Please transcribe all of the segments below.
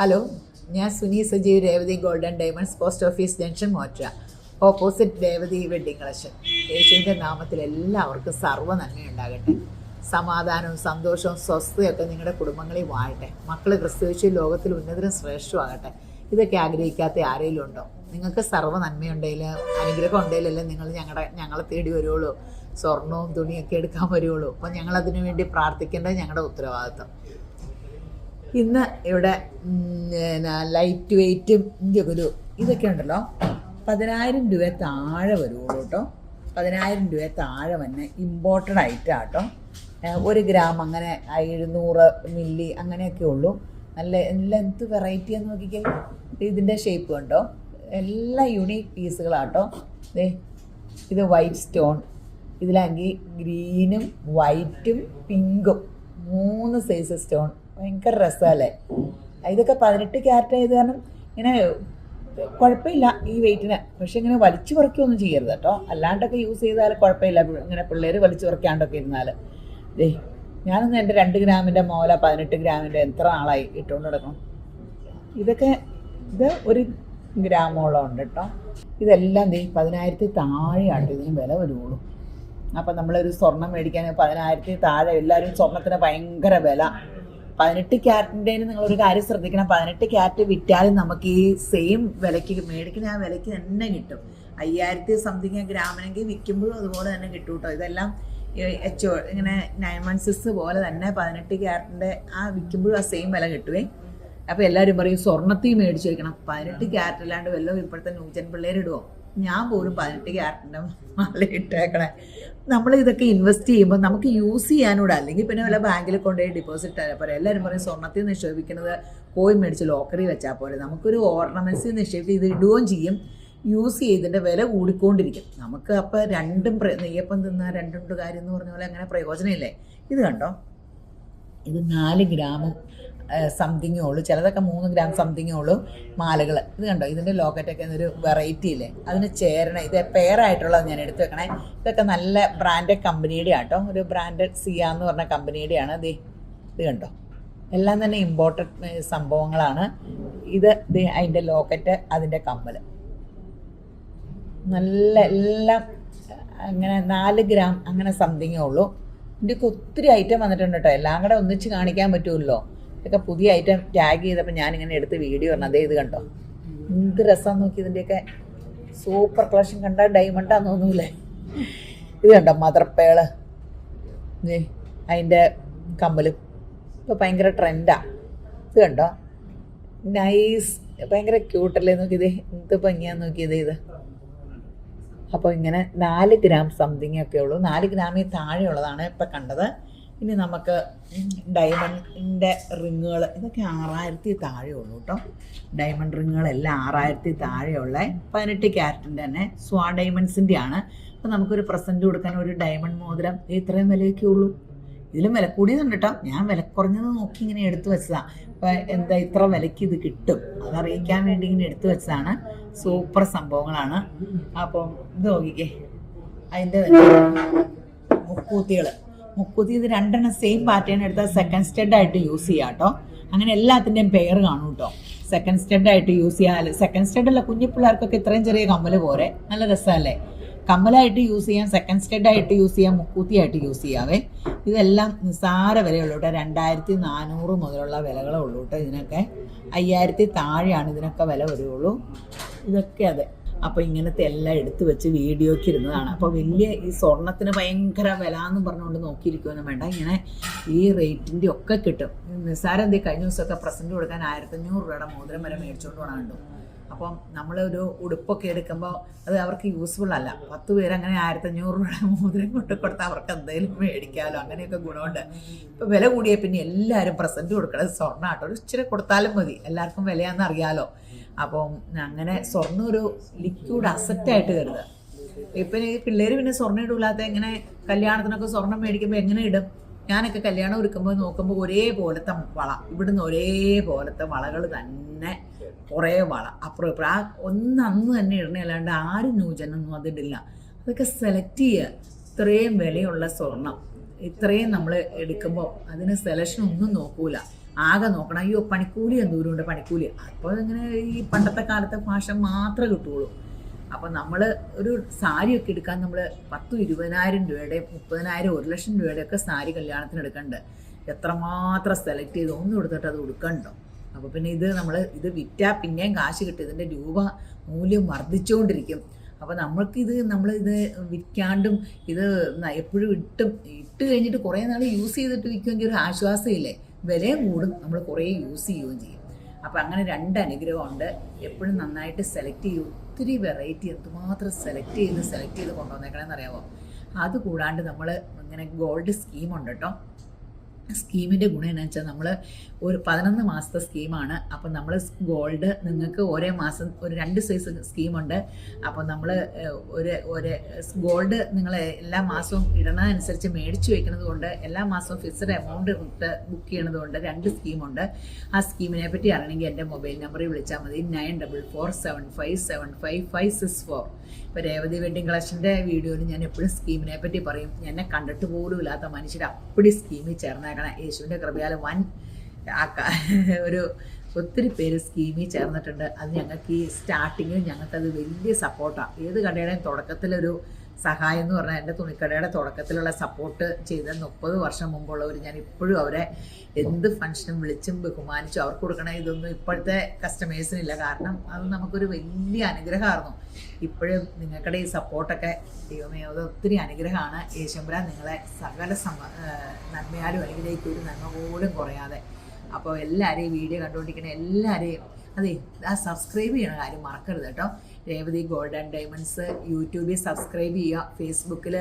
Hello ഞാൻ Suni Sajeev Revathi golden diamonds post office junction മോറ്റ opposite Revathi wedding collection യേശുവിന്റെ നാമത്തിൽ എല്ലാവർക്കും സർവ നന്മയുണ്ടാകട്ടെ. സമാധാനവും സന്തോഷവും സ്വസ്ഥതയൊക്കെ നിങ്ങളുടെ കുടുംബങ്ങളിൽ വാഴട്ടെ. മക്കൾ ക്രിസ്തുവിച്ച് ലോകത്തിൽ ഉന്നതരും ശ്രേഷ്ഠമാകട്ടെ ഇതൊക്കെ ആഗ്രഹിക്കാത്ത ആരെങ്കിലും ഉണ്ടോ? നിങ്ങൾക്ക് സർവ നന്മയുണ്ടെങ്കിൽ അനുഗ്രഹം ഉണ്ടെങ്കിലല്ലേ നിങ്ങൾ ഞങ്ങളുടെ ഞങ്ങളെ തേടി വരുവുള്ളൂ സ്വർണവും തുണിയൊക്കെ എടുക്കാൻ വരുവുള്ളൂ അപ്പോൾ ഞങ്ങളതിനു വേണ്ടി പ്രാർത്ഥിക്കേണ്ടത് ഞങ്ങളുടെ ഉത്തരവാദിത്വം. ഇന്ന് ഇവിടെ ലൈറ്റ് വെയ്റ്റും ഒരു ഇതൊക്കെ ഉണ്ടല്ലോ. പതിനായിരം രൂപ താഴെ വരുള്ളൂ കേട്ടോ. പതിനായിരം രൂപ താഴെ വന്നെ ഇമ്പോർട്ടഡ് ഐറ്റം കേട്ടോ. ഒരു ഗ്രാം അങ്ങനെ എഴുന്നൂറ് മില്ലി അങ്ങനെയൊക്കെ ഉള്ളൂ. നല്ല ലെങ്ത് വെറൈറ്റി എന്ന് നോക്കിക്കേ. ഇതിന്റെ ഷേപ്പ് കണ്ടോ? എല്ലാ യുണീക്ക് പീസുകളാട്ടോ ദേ ഇത് വൈറ്റ് സ്റ്റോൺ ഇതിലാണെങ്കിൽ ഗ്രീനും വൈറ്റും പിങ്കും മൂന്ന് സൈസ് സ്റ്റോൺ ഭയങ്കര രസമല്ലേ ഇതൊക്കെ പതിനെട്ട് ക്യാരറ്റ് ആയത് കാരണം ഇങ്ങനെ കുഴപ്പമില്ല ഈ വെയിറ്റിന്. പക്ഷെ ഇങ്ങനെ വലിച്ചു പറിക്കുകയൊന്നും ചെയ്യരുത് കേട്ടോ. അല്ലാണ്ടൊക്കെ യൂസ് ചെയ്താൽ കുഴപ്പമില്ല. ഇങ്ങനെ പിള്ളേർ വലിച്ചു പറിക്കാണ്ടൊക്കെ ഇരുന്നാൽ ദേ ഞാനൊന്ന് എന്റെ രണ്ട് ഗ്രാമിന്റെ മോല പതിനെട്ട് ഗ്രാമിന്റെ എത്ര നാളായി ഇട്ടുകൊണ്ട് നടക്കണം. ഇതൊക്കെ ഇത് ഒരു ഗ്രാമോളം ഉണ്ട് കേട്ടോ. ഇതെല്ലാം ദേ പതിനായിരത്തി താഴെയാണ് ഇതിന് വില വരുള്ളൂ അപ്പം നമ്മളൊരു സ്വർണം മേടിക്കാൻ പതിനായിരത്തി താഴെ എല്ലാവരും സ്വർണത്തിന് ഭയങ്കര വില. പതിനെട്ട് നിങ്ങൾ ഒരു കാര്യം ശ്രദ്ധിക്കണം. പതിനെട്ട് ക്യാരറ്റ് വിറ്റാലും നമുക്ക് ഈ സെയിം വിലയ്ക്ക് മേടിക്കുന്ന ആ വിലയ്ക്ക് തന്നെ കിട്ടും. അയ്യായിരത്തി സംതിങ് ഗ്രാമിനെങ്കിൽ വിൽക്കുമ്പോഴും അതുപോലെ തന്നെ കിട്ടും കേട്ടോ ഇതെല്ലാം എച്ച് ഇങ്ങനെ നയൻ വൺ സിക്സ് പോലെ തന്നെ പതിനെട്ട് ക്യാരറ്റിന്റെ ആ വിൽക്കുമ്പോഴും ആ സെയിം വില കിട്ടുവേ. അപ്പോൾ എല്ലാവരും പറയും സ്വർണത്തിൽ മേടിച്ച് വയ്ക്കണം പതിനെട്ട് ക്യാരറ്റ് അല്ലാണ്ട് വല്ലതും ഇപ്പോഴത്തെ ന്യൂജൻ പിള്ളേരിടുവോ ഞാൻ പോലും പതിനെട്ട് ക്യാരറ്റിന്റെ മാല ഇട്ടേക്കണേ. നമ്മൾ ഇതൊക്കെ ഇൻവെസ്റ്റ് ചെയ്യുമ്പോൾ നമുക്ക് യൂസ് ചെയ്യാനൂടെ. അല്ലെങ്കിൽ പിന്നെ വല്ല ബാങ്കിൽ കൊണ്ടുപോയി ഡിപ്പോസിറ്റ് ആയാൽ പോരെ. എല്ലാവരും പറയും സ്വർണത്തിൽ നിക്ഷേപിക്കുന്നത് കോയിൻ മേടിച്ച് ലോക്കറി വെച്ചാൽ പോലെ നമുക്കൊരു ഓർണമെൻസിൽ നിക്ഷേപിച്ച് ഇത് ഇടുകയും ചെയ്യും. യൂസ് ചെയ്തതിന്റെ വില കൂടിക്കൊണ്ടിരിക്കും. നമുക്ക് അപ്പോൾ രണ്ടും നെയ്യപ്പം തിന്ന രണ്ടുണ്ട് കാര്യം എന്ന് പറഞ്ഞ പോലെ അങ്ങനെ പ്രയോജനമില്ലേ? ഇത് കണ്ടോ? ഇത് നാല് ഗ്രാമും സംതിങ്ങേ ഉള്ളൂ. ചിലതൊക്കെ മൂന്ന് ഗ്രാം സംതിങ്ങേ ഉള്ളൂ മാലകൾ ഇത് കണ്ടോ? ഇതിന്റെ ലോക്കറ്റൊക്കെ ഒരു വെറൈറ്റി ഇല്ലേ? അതിന് ചേരണ ഇത് പെയറായിട്ടുള്ളത് ഞാൻ എടുത്തു വെക്കണേ. ഇതൊക്കെ നല്ല ബ്രാൻഡഡ് കമ്പനിയുടെ ആട്ടോ ഒരു ബ്രാൻഡഡ് സിയ എന്ന് പറഞ്ഞ കമ്പനിയുടെയാണ് ദേ ഇത് കണ്ടോ? എല്ലാം തന്നെ ഇമ്പോർട്ടന്റ് സംഭവങ്ങളാണ്. ഇത് അതിന്റെ ലോക്കറ്റ് അതിന്റെ കമ്മൽ നല്ല എല്ലാം അങ്ങനെ നാല് ഗ്രാം അങ്ങനെ സംതിങ്ങേ ഉള്ളൂ. ഇതിന്റെയൊക്കെ ഒത്തിരി ഐറ്റം വന്നിട്ടുണ്ട് കേട്ടോ എല്ലാം കൂടെ ഒന്നിച്ച് കാണിക്കാൻ പറ്റുമല്ലോ ഇതൊക്കെ പുതിയ ഐറ്റം ടാഗ് ചെയ്തപ്പോൾ ഞാനിങ്ങനെ എടുത്ത് വീഡിയോ പറഞ്ഞു അതേ ഇത് കണ്ടോ? എന്ത് രസം നോക്കി ഇതിന്റെയൊക്കെ സൂപ്പർ കളക്ഷൻ കണ്ട ഡയമണ്ടാന്ന് തോന്നൂലേ? ഇത് കണ്ടോ? മദർപ്പേൾ അതിന്റെ കമ്മലും. ഇപ്പോൾ ഭയങ്കര ട്രെൻഡാ ഇത് കണ്ടോ? നൈസ് ഭയങ്കര ക്യൂട്ടല്ലേ നോക്കിയത് എന്ത് ഭംഗിയാന്ന് നോക്കിയത് ഇത്. അപ്പോൾ ഇങ്ങനെ നാല് ഗ്രാം സംതിങ് ഒക്കെ ഉള്ളൂ. നാല് ഗ്രാമിൽ താഴെയുള്ളതാണ് ഇപ്പം കണ്ടത്. ഇനി നമുക്ക് ഡയമണ്ടിന്റെ റിങ്ങുകൾ ഇതൊക്കെ ആറായിരത്തി താഴെ ഉള്ളൂ കേട്ടോ ഡയമണ്ട് റിങ്ങുകളെല്ലാം ആറായിരത്തി താഴെയുള്ള പതിനെട്ട് ക്യാരറ്റിന്റെ തന്നെ സ്വാ ഡയമണ്ട്സിന്റെ ആണ്. അപ്പോൾ നമുക്കൊരു പ്രസന്റ് കൊടുക്കാൻ ഒരു ഡയമണ്ട് മോതിരം ഇത്രയും വിലയൊക്കെ ഉള്ളൂ. ഇതിലും വില കൂടിയതുണ്ട് കേട്ടോ ഞാൻ വില കുറഞ്ഞത് നോക്കി ഇങ്ങനെ എടുത്തു വെച്ചതാണ് അപ്പോൾ എന്താ ഇത്ര വിലയ്ക്ക് ഇത് കിട്ടും? അതറിയിക്കാൻ വേണ്ടി ഇങ്ങനെ എടുത്തു വെച്ചതാണ്. സൂപ്പർ സംഭവങ്ങളാണ്. അപ്പം ഇത് നോക്കിക്കേ. അതിന്റെ മുക്കൂത്തികൾ മുക്കൂത്തി ഇത് രണ്ടെണ്ണം സെയിം പാറ്റേൺ എടുത്താൽ സെക്കൻഡ് സ്റ്റെഡ് ആയിട്ട് യൂസ് ചെയ്യാം കേട്ടോ അങ്ങനെ എല്ലാത്തിന്റെയും പെയർ കാണും കേട്ടോ സെക്കൻഡ് സ്റ്റെഡ് ആയിട്ട് യൂസ് ചെയ്യാൻ സെക്കൻഡ് സ്റ്റെഡ് ഉള്ള കുഞ്ഞു പിള്ളേർക്കൊക്കെ ഇത്രയും ചെറിയ കമ്മൽ പോരെ. നല്ല രസമല്ലേ? കമ്മലായിട്ട് യൂസ് ചെയ്യാം സെക്കൻഡ് സ്റ്റെഡ് ആയിട്ട് യൂസ് ചെയ്യാം മുക്കൂത്തിയായിട്ട് യൂസ് ചെയ്യാവേ. ഇതെല്ലാം നിസ്സാര വിലയുള്ളൂ കേട്ടോ രണ്ടായിരത്തി നാനൂറ് മുതലുള്ള വിലകളേ ഉള്ളൂ കേട്ടോ ഇതിനൊക്കെ. അയ്യായിരത്തി താഴെയാണ് ഇതിനൊക്കെ വില വരുള്ളൂ. ഇതൊക്കെ അതെ. അപ്പോൾ ഇങ്ങനത്തെ എല്ലാം എടുത്തു വെച്ച് വീഡിയോയ്ക്ക് ഇരുന്നതാണ്. അപ്പോൾ വലിയ ഈ സ്വർണത്തിന് ഭയങ്കര വില എന്ന് പറഞ്ഞുകൊണ്ട് നോക്കിയിരിക്കുമെന്ന് വേണ്ട. ഇങ്ങനെ ഈ റേറ്റിന്റെ ഒക്കെ കിട്ടും. നിസ്സാരം എന്തേ കഴിഞ്ഞ ദിവസമൊക്കെ പ്രസന്റ് കൊടുക്കാൻ ആയിരത്തഞ്ഞൂറ് രൂപയുടെ മോതിരം വരെ മേടിച്ചുകൊണ്ട് പോകണം കണ്ടു. അപ്പം നമ്മളൊരു ഉടുപ്പൊക്കെ എടുക്കുമ്പോൾ അത് അവർക്ക് യൂസ്ഫുൾ അല്ല. പത്ത് പേര് അങ്ങനെ ആയിരത്തഞ്ഞൂറ് രൂപയുടെ മോതിരം കൊണ്ട് കൊടുത്താൽ അവർക്ക് എന്തെങ്കിലും മേടിക്കാമല്ലോ അങ്ങനെയൊക്കെ ഗുണമുണ്ട്. ഇപ്പം വില കൂടിയ പിന്നെ എല്ലാവരും പ്രസന്റ് കൊടുക്കണത് സ്വർണമാട്ടോ ഒരു ഇച്ചിരി കൊടുത്താലും മതി. എല്ലാവർക്കും വിലയാണെന്ന് അറിയാലോ. അപ്പം അങ്ങനെ സ്വർണം ഒരു ലിക്വിഡ് അസറ്റായിട്ട് കരുതുക ഇപ്പം ഈ പിള്ളേർ പിന്നെ സ്വർണം ഇടൂലാത്ത എങ്ങനെ കല്യാണത്തിനൊക്കെ സ്വർണം മേടിക്കുമ്പോൾ എങ്ങനെ ഇടും? ഞാനൊക്കെ കല്യാണം ഒരുക്കുമ്പോൾ നോക്കുമ്പോൾ ഒരേപോലത്തെ വള. ഇവിടുന്ന് ഒരേപോലത്തെ വളകൾ തന്നെ കുറേ വള. അപ്പുറം ഇപ്പം ആ ഒന്ന് അന്ന് തന്നെ ഇടണേ അല്ലാണ്ട് ആരും ന്യൂജനൊന്നും അതിടില്ല അതൊക്കെ സെലക്ട് ചെയ്യുക ഇത്രയും വിലയുള്ള സ്വർണം ഇത്രയും നമ്മൾ എടുക്കുമ്പോൾ അതിന് സെലക്ഷൻ ഒന്നും നോക്കൂല. ആകെ നോക്കണം. അയ്യോ പണിക്കൂലി എന്തോരമുണ്ട് പണിക്കൂലി. അപ്പോൾ ഇങ്ങനെ ഈ പണ്ടത്തെ കാലത്തെ ഭാഷ മാത്രമേ കിട്ടുള്ളൂ അപ്പം നമ്മൾ ഒരു സാരിയൊക്കെ എടുക്കാൻ നമ്മൾ പത്തും ഇരുപതിനായിരം രൂപയുടെ മുപ്പതിനായിരം ഒരു ലക്ഷം രൂപയുടെ ഒക്കെ സാരി കല്യാണത്തിന് എടുക്കണ്ട്. എത്രമാത്രം സെലക്ട് ചെയ്ത് ഒന്നും എടുത്തിട്ട് അത് ഉടുക്കണ്ടോ? അപ്പോൾ പിന്നെ ഇത് നമ്മൾ ഇത് വിറ്റാൽ പിന്നെയും കാശ് കിട്ടും. ഇതിന്റെ രൂപ മൂല്യം വർദ്ധിച്ചുകൊണ്ടിരിക്കും. അപ്പോൾ നമ്മൾക്കിത് ഇത് വിൽക്കാണ്ടും ഇത് എപ്പോഴും ഇട്ടും. ഇട്ട് കഴിഞ്ഞിട്ട് കുറേ നാൾ യൂസ് ചെയ്തിട്ട് വിൽക്കുമെങ്കിൽ ഒരു ആശ്വാസമില്ലേ? വിലയും കൂടും. നമ്മൾ കുറേ യൂസ് ചെയ്യുകയും ചെയ്യും. അപ്പോൾ അങ്ങനെ രണ്ട് അനുഗ്രഹമുണ്ട്. എപ്പോഴും നന്നായിട്ട് സെലക്ട് ചെയ്യും. ഒത്തിരി വെറൈറ്റി എന്തുമാത്രം സെലക്ട് ചെയ്ത് സെലക്ട് ചെയ്ത് കൊണ്ടുവന്നേക്കണമെന്ന് അറിയാമോ അത് കൂടാണ്ട് നമ്മൾ ഇങ്ങനെ ഗോൾഡ് സ്കീമുണ്ട് കേട്ടോ സ്കീമിന്റെ ഗുണം എന്ന് വെച്ചാൽ നമ്മൾ ഒരു പതിനൊന്ന് മാസത്തെ സ്കീമാണ്. അപ്പം നമ്മൾ ഗോൾഡ് നിങ്ങൾക്ക് ഒരേ മാസം ഒരു രണ്ട് സൈസ് സ്കീമുണ്ട്. അപ്പം നമ്മൾ ഒരു ഒരു ഗോൾഡ് നിങ്ങൾ എല്ലാ മാസവും ഇടണതനുസരിച്ച് മേടിച്ച് വെക്കുന്നത് കൊണ്ട് എല്ലാ മാസവും ഫിക്സഡ് എമൗണ്ട് ഇട്ട് ബുക്ക് ചെയ്യണത് കൊണ്ട് രണ്ട് സ്കീമുണ്ട്. ആ സ്കീമിനെ പറ്റി അറിയണമെങ്കിൽ എന്റെ മൊബൈൽ നമ്പറിൽ വിളിച്ചാൽ മതി. Nine double four seven five seven five five six four. ഇപ്പോൾ രേവതി വെഡിങ് കളക്ഷന്റെ വീഡിയോയിൽ ഞാൻ എപ്പോഴും സ്കീമിനെ പറ്റി പറയും. എന്നെ കണ്ടിട്ട് പോലും ഇല്ലാത്ത മനുഷ്യർ അപ്പടി സ്കീമിൽ ചേർന്നേക്കണം യേശുവിന്റെ കൃപയാൽ വൻ ഒരു ഒത്തിരി പേര് സ്കീമിൽ ചേർന്നിട്ടുണ്ട്. അത് ഞങ്ങൾക്ക് ഈ സ്റ്റാർട്ടിങ്ങിൽ ഞങ്ങൾക്കത് വലിയ സപ്പോർട്ടാണ് ഏത് കടയുടെയും തുടക്കത്തിലൊരു സഹായം എന്ന് പറഞ്ഞാൽ എന്റെ തുണിക്കടയുടെ തുടക്കത്തിലുള്ള സപ്പോർട്ട് ചെയ്ത മുപ്പത് വർഷം മുമ്പുള്ളവർ ഞാൻ ഇപ്പോഴും അവരെ എന്ത് ഫംഗ്ഷനും വിളിച്ചും ബഹുമാനിച്ചും അവർക്ക് കൊടുക്കണ ഇതൊന്നും ഇപ്പോഴത്തെ കസ്റ്റമേഴ്സിനില്ല കാരണം അത് നമുക്കൊരു വലിയ അനുഗ്രഹമായിരുന്നു. ഇപ്പോഴും നിങ്ങൾക്കടെ ഈ സപ്പോർട്ടൊക്കെ ദൈവമേ അത് ഒത്തിരി അനുഗ്രഹമാണ്. യേശുമ്പുരാൻ നിങ്ങളെ സകല സമ നന്മയാലും അനുഗ്രഹിക്കും. ഒരു നന്മ പോലും കുറയാതെ. അപ്പോൾ എല്ലാവരെയും വീഡിയോ കണ്ടുകൊണ്ടിരിക്കുന്ന എല്ലാവരെയും അതെ ആ സബ്സ്ക്രൈബ് ചെയ്യണ കാര്യം മറക്കരുത് കേട്ടോ. രേവതി ഗോൾഡ് ആൻഡ് ഡയമണ്ട്സ് യൂട്യൂബിൽ സബ്സ്ക്രൈബ് ചെയ്യുക ഫേസ്ബുക്കിൽ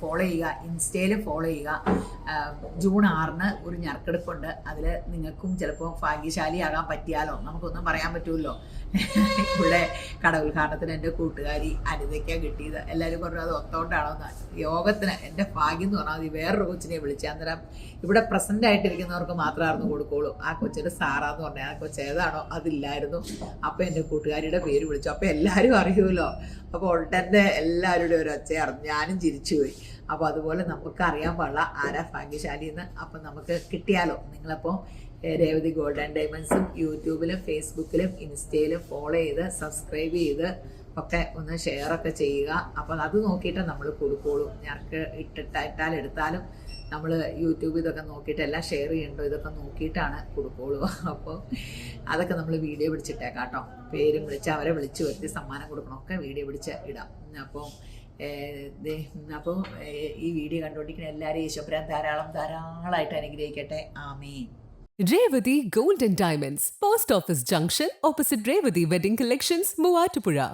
ഫോളോ ചെയ്യുക ഇൻസ്റ്റയിൽ ഫോളോ ചെയ്യുക. ജൂൺ ആറിന് ഒരു ഞെർക്കെടുപ്പുണ്ട് അതിൽ നിങ്ങൾക്കും ചിലപ്പോൾ ഭാഗ്യശാലിയാകാൻ പറ്റിയാലോ? നമുക്കൊന്നും പറയാൻ പറ്റുമല്ലോ ഇവിടെ കട ഉദ്ഘാടനത്തിന് എന്റെ കൂട്ടുകാരി അനിതയ്ക്കാണ് കിട്ടിയത്. എല്ലാവരും പറഞ്ഞു അത് ഒത്തോണ്ടാണോ? എന്ന് യോഗത്തിന് എന്റെ ഭാഗ്യം എന്ന് പറഞ്ഞാൽ മതി. വേറൊരു കൊച്ചിനെ വിളിച്ചു അന്നേരം ഇവിടെ പ്രസന്റ് ആയിട്ടിരിക്കുന്നവർക്ക് മാത്രമായിരുന്നു കൊടുക്കുള്ളൂ. ആ കൊച്ചിന്റെ സാറാന്ന് പറഞ്ഞാൽ ആ കൊച്ചേതാണോ അതില്ലായിരുന്നു. അപ്പോൾ എന്റെ കൂട്ടുകാരിയുടെ പേര് വിളിച്ചു. അപ്പോൾ എല്ലാവരും അറിയുമല്ലോ. അപ്പോൾ ഉടനെ എല്ലാവരുടെ ഒരു ഒച്ചയായിരുന്നു ഞാനും ചിരിച്ചുപോയി അപ്പോൾ അതുപോലെ നമുക്ക് അറിയാൻ പാടില്ല ആരാ ഭാഗ്യശാലി എന്ന്. അപ്പം നമുക്ക് കിട്ടിയാലോ? നിങ്ങളപ്പോൾ ഏഹ്, രേവതി ഗോൾഡൻ ഡയമണ്ട്സും യൂട്യൂബിലും ഫേസ്ബുക്കിലും ഇൻസ്റ്റയിലും ഫോളോ ചെയ്ത് സബ്സ്ക്രൈബ് ചെയ്ത് ഒക്കെ ഒന്ന് ഷെയർ ഒക്കെ ചെയ്യുക. അപ്പോൾ അത് നോക്കിയിട്ട് നമ്മൾ കൊടുക്കുള്ളൂ. ഞങ്ങൾക്ക് ഇട്ടിട്ടാൽ എടുത്താലും നമ്മൾ യൂട്യൂബ് ഇതൊക്കെ നോക്കിയിട്ട് എല്ലാം ഷെയർ ചെയ്യണ്ടോ? ഇതൊക്കെ നോക്കിയിട്ടാണ് കൊടുക്കുള്ളൂ. അപ്പോൾ അതൊക്കെ നമ്മൾ വീഡിയോ പിടിച്ചിട്ടേക്കാം കേട്ടോ. പേരും വിളിച്ച് അവരെ വിളിച്ച് വരുത്തി സമ്മാനം കൊടുക്കണമൊക്കെ വീഡിയോ പിടിച്ച് ഇടാം. അപ്പോൾ അപ്പോൾ ഈ വീഡിയോ കണ്ടുകൊണ്ടിരിക്കുന്ന എല്ലാവരും ഈശ്വരൻ ധാരാളം ധാരാളമായിട്ട് അനുഗ്രഹിക്കട്ടെ. ആമേ Revathi gold and diamonds post office junction opposite Revathi wedding collections Muatupura.